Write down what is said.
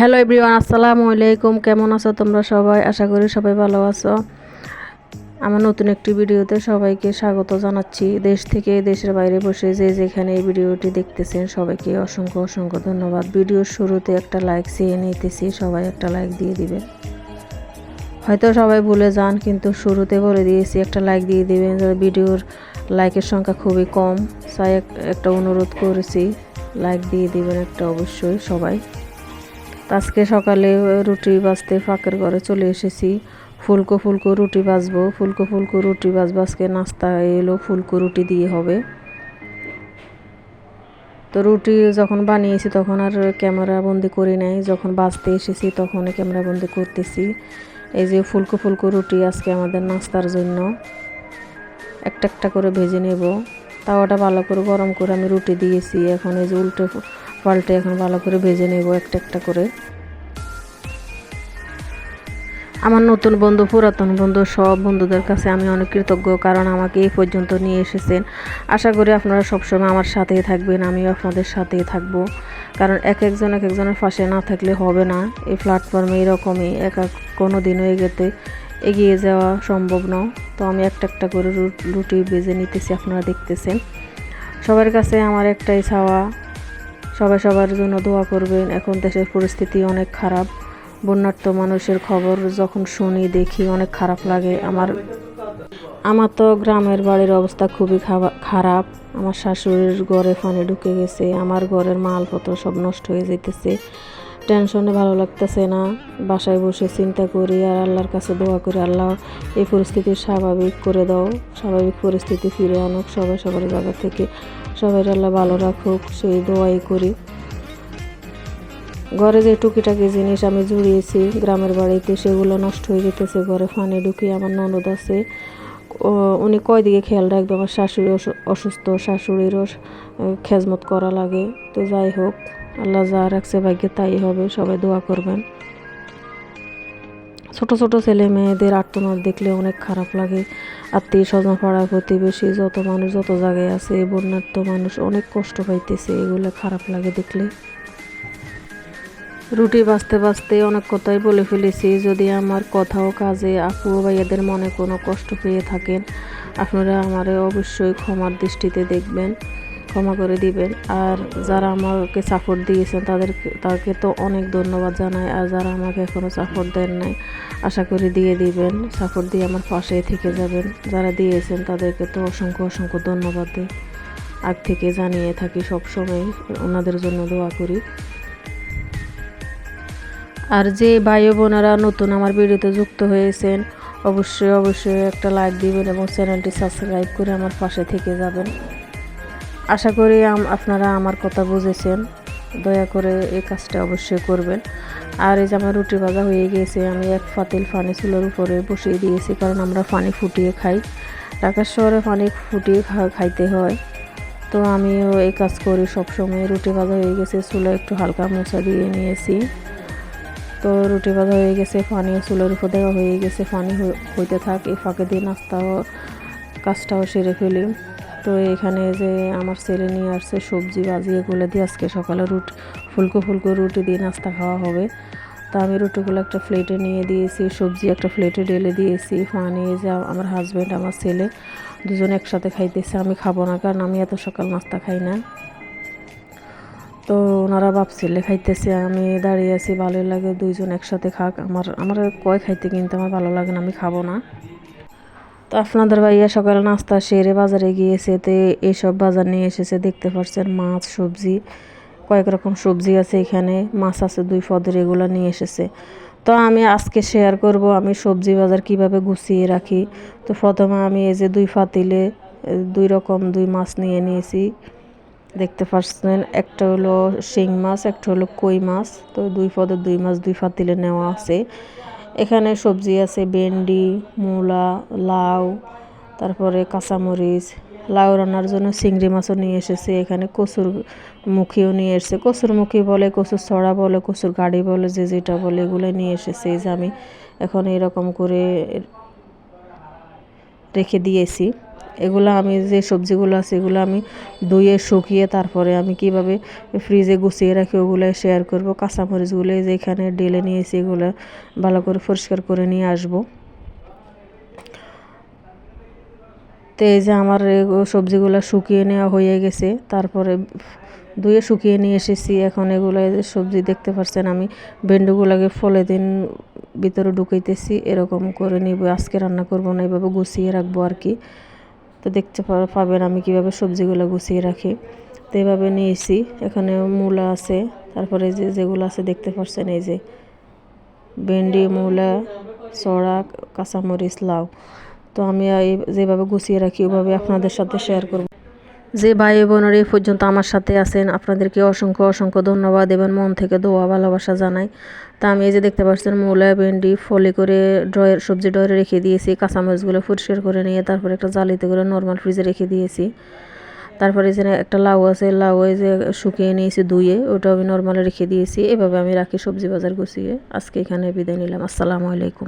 Hello everyone, আসসালামু আলাইকুম। কেমন আছো তোমরা সবাই? আশা করি সবাই ভালো আছো। আমার নতুন একটি ভিডিওতে সবাইকে স্বাগত জানাচ্ছি। দেশ থেকে দেশের বাইরে বসে যে যেখানে এই ভিডিওটি দেখতেছেন, সবাইকে অসংখ্য অসংখ্য ধন্যবাদ। ভিডিওর শুরুতে একটা লাইক চেয়ে নিতেছি, সবাই একটা লাইক দিয়ে দিবেন। হয়তো সবাই ভুলে যান, কিন্তু শুরুতে বলে দিয়েছি, একটা লাইক দিয়ে দিবেন ভিডিওর লাইকের সংখ্যা খুবই কম। তাই একটা অনুরোধ করেছি, লাইক দিয়ে দিবেন একটা অবশ্যই সবাই। আজকে সকালে রুটি বাজতে ফাঁকের ঘরে চলে এসেছি। ফুলকো ফুলকো রুটি বাজবো। ফুলকো ফুলকো রুটি বাজবো। আজকে নাস্তা এলো, ফুলকো রুটি দিয়ে হবে। তো রুটি যখন বানিয়েছি তখন আর ক্যামেরা বন্দি করি নাই। যখন বাজতে এসেছি তখন ক্যামেরা বন্দি করতেছি। এই যে ফুলকো ফুলকো রুটি আজকে আমাদের নাস্তার জন্য। একটা একটা করে ভেজে নেব। তাওয়াটা ভালো করে গরম করে আমি রুটি দিয়েছি। এখন এই যে উল্টে পাল্টে এখন ভালো করে ভেজে নেব একটা একটা করে। আমার নতুন বন্ধু, পুরাতন বন্ধু, সব বন্ধুদের কাছে আমি অনেক কৃতজ্ঞ কারণ আমাকে এই পর্যন্ত নিয়ে এসেছেন। আশা করি আপনারা সবসময় আমার সাথেই থাকবেন, আমিও আপনাদের সাথেই থাকব। কারণ এক একজন এক একজনের পাশে না থাকলে হবে না। এই প্ল্যাটফর্মে এরকমই, এক এক কোনো দিনও এগোতে, এগিয়ে যাওয়া সম্ভব নয়। তো আমি একটা একটা করে রুটি বেজে নিতেছি, আপনারা দেখতেছেন। সবার কাছে আমার একটাই চাওয়া সবাই সবার জন্য দোয়া করবেন। এখন দেশের পরিস্থিতি অনেক খারাপ। বন্যার্ত মানুষের খবর যখন শুনি দেখি অনেক খারাপ লাগে। আমার আমার তো গ্রামের বাড়ির অবস্থা খুবই খারাপ। আমার শাশুড়ির ঘরে ফানে ঢুকে গেছে, আমার ঘরের মালপত্র সব নষ্ট হয়ে যেতেছে টেনশনে ভালো লাগতেছে না। বাসায় বসে চিন্তা করি আর আল্লাহর কাছে দোয়া করি, আল্লাহ, এই পরিস্থিতি স্বাভাবিক করে দাও। স্বাভাবিক পরিস্থিতি ফিরে আনুক সবাই সবার জায়গা থেকে। সবাই আল্লাহ ভালো রাখুক, সেই দোয়াই করি। ঘরে যে টুকিটাকি জিনিস আমি জুড়িয়েছি গ্রামের বাড়িতে, সেগুলো নষ্ট হয়ে যেতেছে। ঘরে ফানে ঢুকিয়ে আমার ননদ আছে। উনি কয় দিকে খেয়াল রাখবে? আমার শাশুড়ি অসুস্থ, শাশুড়িরও খেজমত করা লাগে। তো যাই হোক। আল্লাহ যা রাখছে ভাগ্যে তাই হবে, সবাই দোয়া করবেন। ছোট ছোট ছেলে মেয়েদের আর্তনাদ দেখলে অনেক খারাপ লাগে। আত্মীয় স্বজন পাড়া প্রতিবেশী, যত মানুষ যত জায়গায় আছে বন্যার্থ মানুষ অনেক কষ্ট পাইতেছে, এগুলো খারাপ লাগে দেখলে। রুটি বাঁচতে বাঁচতে অনেক কথাই বলে ফেলেছি। যদি আমার কথা ও কাজে আপু ভাইয়াদের মনে কোনো কষ্ট পেয়ে থাকেন, আপনারা আমারে অবশ্যই ক্ষমার দৃষ্টিতে দেখবেন। ক্ষমা করে দিবেন। আর যারা আমাকে সাপোর্ট দিয়েছেন, তাদের তাকে তো অনেক ধন্যবাদ জানাই। আর যারা আমাকে এখনও সাপোর্ট দেন নাই, আশা করি দিয়ে দিবেন। সাপোর্ট দিয়ে আমার পাশে থেকে যাবেন। যারা দিয়েছেন, তাদেরকে তো অসংখ্য অসংখ্য ধন্যবাদ দিই। আগ থেকে জানিয়ে থাকি সব সময় ওনাদের জন্য দোয়া করি। আর যে ভাই বোনেরা নতুন আমার ভিডিওতে যুক্ত হয়েছেন, অবশ্যই অবশ্যই একটা লাইক দিবেন এবং চ্যানেলটি সাবস্ক্রাইব করে আমার পাশে থেকে যাবেন। আশা করি আপনারা আমার কথা বুঝেছেন। দয়া করে এই কাজটা অবশ্যই করবেন। আর এই যে আমার রুটি ভাজা হয়ে গিয়েছে, আমি এক ফাতিল ফানি চুলোর উপরে বসিয়ে দিয়েছি, কারণ আমরা পানি ফুটিয়ে খাই। ঢাকার শহরে পানি ফুটিয়ে খাইতে হয়। তো আমিও এই কাজ করি, সবসময় রুটি ভাজা হয়ে গেছে, চুলো একটু হালকা মোছা দিয়ে নিয়েছি। তো রুটি ভাজা হয়ে গেছে পানি চুলোর উপর দেওয়া হয়ে গেছে পানি হইতে থাক, এই ফাঁকে দিয়ে নাস্তাও কাজটাও সেরে ফেলি। তো এখানে যে আমার ছেলে নিয়ে আসছে সবজি বাজি এগুলো দিয়ে আজকে সকালে রুটি ফুলকো ফুলকো রুটি দিয়ে নাস্তা খাওয়া হবে। তা আমি রুটিগুলো একটা প্লেটে নিয়ে দিয়েছি, সবজি একটা প্লেটে ঢেলে দিয়েছি। পানি যে আমার হাজব্যান্ড আমার ছেলে দুজন একসাথে খাইতেছে, আমি খাব না কারণ আমি এত সকাল নাস্তা খাই না। তো ওনারা বাপ ছেলে খাইতেছে, আমি দাঁড়িয়ে আছি, ভালোই লাগে, দুইজন একসাথে খাক। আমার আমার কয় খাইতে কিন্তু আমার ভালো লাগে না, আমি খাব না। তো আপনাদের ভাইয়া সকালে নাস্তা সেরে বাজারে গিয়েছে, তো এইসব বাজার নিয়ে এসেছে, দেখতে পাচ্ছেন মাছ, সবজি, কয়েক রকম সবজি আছে এখানে, মাছ আছে দুই পদের, এগুলো নিয়ে এসেছে। তো আমি আজকে শেয়ার করব আমি সবজি বাজার কীভাবে গুছিয়ে রাখি। তো প্রথমে আমি এই যে দুই ফাতিলে দুই রকম দুই মাছ নিয়ে নিয়েছি। দেখতে পাচ্ছেন একটা হলো শিং মাছ, একটা হলো কই মাছ। তো দুই পদের দুই মাছ দুই ফাতিলে নেওয়া আছে। এখানে সবজি আছে, ভেন্ডি, মূলা, লাউ, তারপরে কাঁচামরিচ। লাউ রান্নার জন্য চিংড়ি মাছও নিয়ে এসেছে, এখানে কচুর মুখিও নিয়ে এসেছে। কচুর মুখি বলে, কচুর ছড়া বলে, কচুর গাড়ি বলে, যে যেটা বলে এগুলো নিয়ে এসেছে। যে আমি এখন এরকম করে রেখে দিয়েছি। এগুলো আমি যে সবজিগুলো আছে এগুলো আমি ধুয়ে, শুকিয়ে তারপরে আমি কীভাবে ফ্রিজে গুছিয়ে রাখি ওগুলো শেয়ার করব। কাঁচামরিচগুলো এই যে এখানে ডেলে নিয়েছি, এগুলো ভালো করে পরিষ্কার করে নিয়ে আসব। তো এই যে আমার সবজিগুলো শুকিয়ে নেওয়া হয়ে গেছে, তারপরে ধুয়ে, শুকিয়ে নিয়ে এসেছি। এখন এগুলো সবজি দেখতে পাচ্ছেন আমি, ভেন্ডুগুলোকে ফলে দিন ভিতরে ঢুকাইতেছি, এরকম করে নিব। আজকে রান্না করব না, এভাবে গুছিয়ে রাখব আর কি। তো দেখতে পাবেন আমি কীভাবে সবজিগুলো গুছিয়ে রাখি। তো এভাবে নিয়েছি। এখানে মূলা আছে। তারপরে যে যেগুলো আছে দেখতে পাচ্ছেন এই যে ভেন্ডি, মূলা চড়া কাঁচামরিচ, লাউ। তো আমি এই যেভাবে গুছিয়ে রাখি, ওভাবে আপনাদের সাথে শেয়ার করব। যে ভাই বোনের এই পর্যন্ত আমার সাথে আছেন, আপনাদেরকে অসংখ্য অসংখ্য ধন্যবাদ এবং মন থেকে দোয়া, ভালোবাসা জানাই। তা আমি এই যে দেখতে পাচ্ছেন, মূলা, ভেন্ডি, ফলে করে ড্রয়ের, সবজি ড্রয়ে রেখে দিয়েছি, কাঁচামরিচগুলো পরিষ্কার করে নিয়ে তারপরে একটা জালিতে করে নর্মাল ফ্রিজে রেখে দিয়েছি। তারপরে যে একটা লাউ আছে, লাউ যে শুকিয়ে নিয়েছি ধুয়ে ওটা আমি নর্মালে রেখে দিয়েছি। এভাবে আমি রাখি সবজি বাজার গুছিয়ে। আজকে এখানে বিদায় নিলাম। আসসালামু আলাইকুম।